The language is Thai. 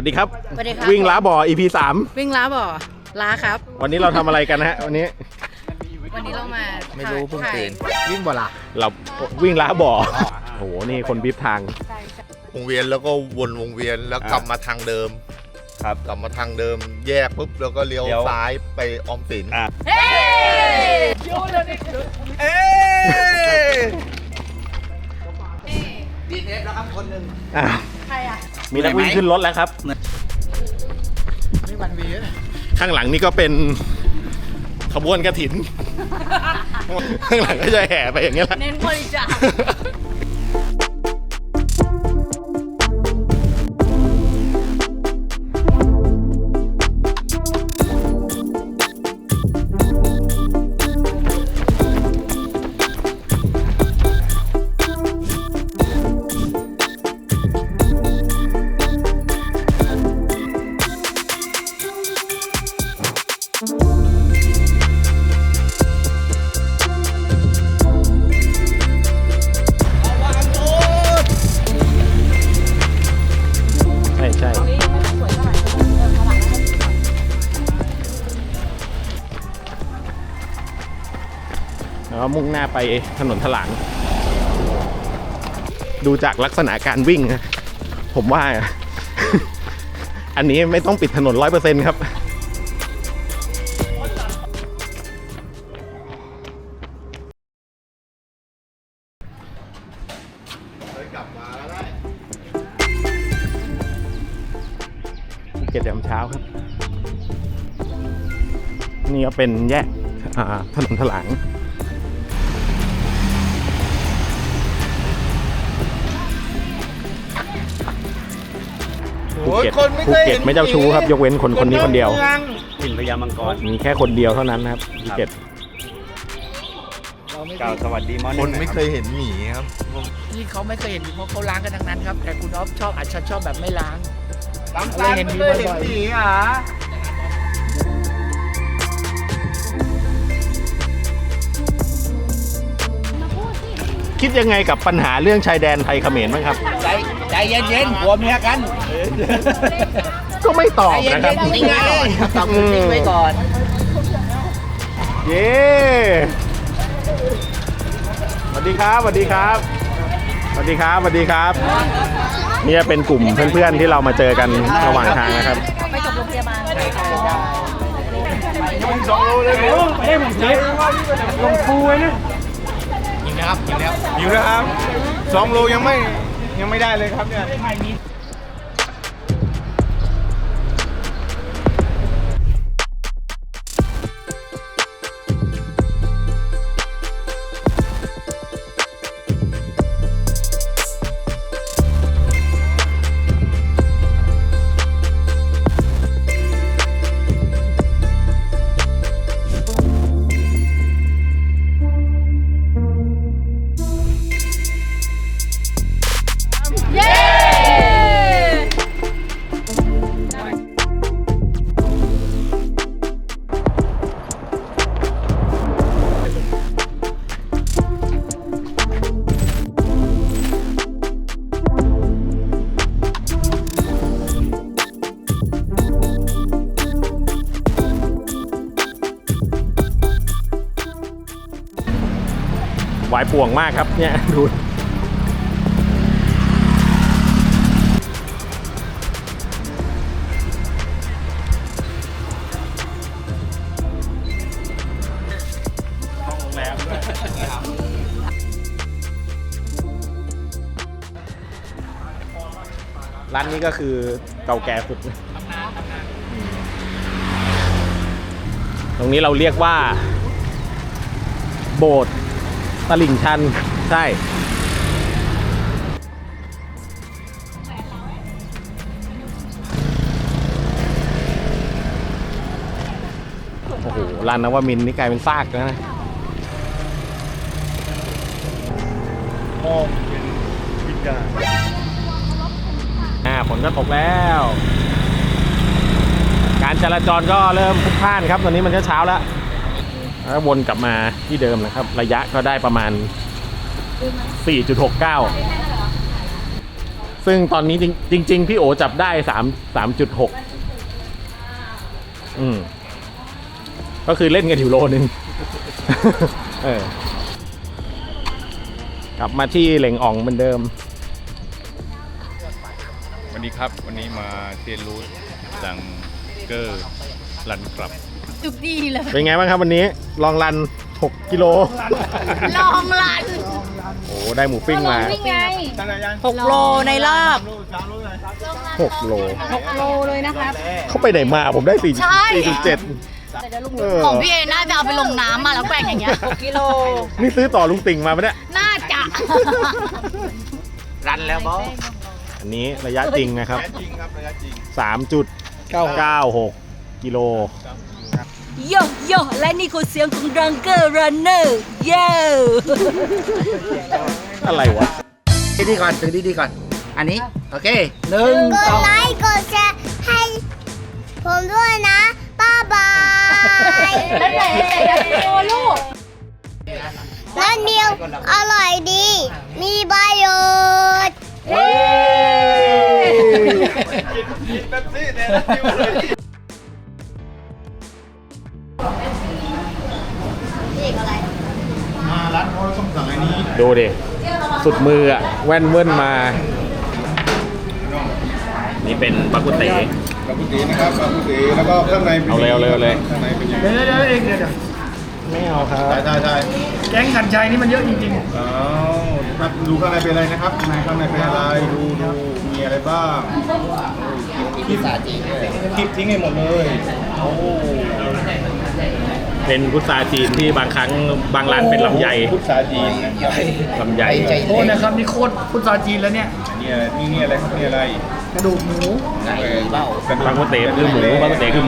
วัสดีครับ สวัสดีครับ วิ่งล้าบ่อ EP วิ่งล้าบ่อล้าครับ3วันนี้เราทำอะไรกันนะฮะ วันนี้วันนี้เรามาไม่รู้เพิ่งถ่ายตื่นวิ่งบ่ล่ะเราวิ่งล้าบ่อโอ้โหนี่คนบิบทางวงเวียนแล้วก็วนวงเวียนแล้วอ่ากลับมาทางเดิม ครับกลับมาทางเดิมแยกปุ๊บแล้วก็เลี้ยวเลี้ยวซ้ายไปออมสินอะเฮ้ย เอ๊ะอะใครอะมีนักวิ่งขึ้นรถแล้วครับ นี่วันวีนะข้างหลังนี่ก็เป็นขบวนกระถิน ข้างหลังก็จะแห่ไปอย่างเงี้ยแหละ เน้นบริจาค แล้วก็มุ่งหน้าไปถนนถลางดูจากลักษณะการวิ่งนะผมว่า อันนี้ไม่ต้องปิดถนนร้อยเปอร์เซ็นต์ครับกลับมาได้เก็ตยามเช้าครับ นี่ก็เป็นแยกถนนถลาง เก็ตคนไม่ภูเคยเก็เห็ตนไม่เจ้าชู้ครับ ยกเว้นคนคนนี้คนเดียวถิ่นพญามังกรมีแค่คนเดียวเท่านั้นนะครับภูเก็ตกล่าวสวัสดีมอร์คนิ่นงไม่เคยเห็นหมีครับที่เขาไม่เคยเห็นเพราะเขาล้างกันทั้งนั้นครับ แต่คุณอ๊อฟชอบอาจจะชอบแบบไม่ล้างตามเคยเห็นหมีบ่อยๆอะคิดยังไงกับปัญหาเรื่องชายแดนไทยเขมรบ้างครับ ใจใจเย็นๆผัวเมียกัน ก็ไม่ตอบใจเย็นะครับนๆนิ่งๆไว้ก่อนตอบนิ่งๆไว้ก่อน เย้สวัสดีครับสวัสดีครับสวัสดีครับสวัสดีครับนี่เป็นกลุ่มเพื่อนๆที่เรามาเจอกันระหว่างทางนะครับ ไปจบโรงพยาบาลยิงนะครับยิงแล้วยิงนะครับสองโลยังไม่ ยังไม่ได้เลยครับเนี่ยเย้ วายป่วงมากครับเนี่ยดูร้านนี้ก็คือเก่าแก่สุด ตรงนี้เราเรียกว่า โบสถ์ ตลิ่งชัน ใช่ โอ้โหลานนวมินนี่กลายเป็นซากแล้วนะมองเป็นวิญญาณอ่าฝนก็ตกแล้ว การจราจรก็เริ่มพลุกพล่านครับ ตอนนี้มันก็เช้าแล้ว แล้ววนกลับมาที่เดิมนะครับ ระยะก็ได้ประมาณ 4.69 ซึ่งตอนนี้จริงจริงๆพี่โอจับได้สามสามจุดหกอืม ก็คือเล่นกันอยู่โลนึง เออกลับมาที่เหล่งอ่องเหมือนเดิม วันนี้ครับวันนี้มาเทียนรูทดังเกอร์รันกลับ จุกดีเลยเป็นไงบ้างครับวันนี้ลองรัน 6 กิโล ลองลันโอ้ได้หมูปิ้งมาวิ่งไงหกโลในรอบ6โล หกโลเลยนะครับ เขาไปไหนมาผมได้4ใช่4.7เออของพี่เอน่าจะเอาไปลงน้ำมาแล้วแกว่งอย่างเงี้ยกิโล นี่ซื้อต่อลุงติ่งมาปะเนี่ย น่าจะ รันแล้วบอสอันนี้ระยะจริงนะครับจริงครับระยะจริง 3.96 กิโล โยโยและนี่คือเสียงของดังเกอร์รันเนอร์เย้อะไรวะดีๆก่อนถือดีๆก่อน อันนี้ โอเคหนึ่งกสดองไลค์กดแชร์ให้ผมด้วยนะบ๊ายบายแล้วไหนไหนโอ้ลูกนั่นเดียวอร่อยดี มีประโยชน์มา ดูดิ สุดมืออะแว่นเว่นมา นี่เป็นบากุเต๋บากุตีนะครับบากุตีแล้วก็ข้างในป็นเอาเลยเอาเลยเอาเลยข้างในเป็นยังไงเดี๋ยวเดี๋ยวเองเดี๋ยวเดี๋ยวไม่เอาครับใช่ใช่ใช่แก๊งขันชัยนี่มันเยอะจริงอ้าวครับดูข้างในเป็นอะไรนะครับในข้างในเป็นอะไรดูดูมีอะไรบ้างคลิปคลิปทิ้งให้หมดเลยโอ้ เป็นพุทราจีนที่บางครั้งบางร้านเป็นลำไยพุทธาจีนนะครับลำไยๆโทษนะครับนี่โคตรพุทธาจีนแล้วเนี่ยนี่อะไรนี่นี่อะไรครับนี่อะไรกระดูกหมูเออเป็นบางกุเต๋คือหมูบางกุเต๋คือ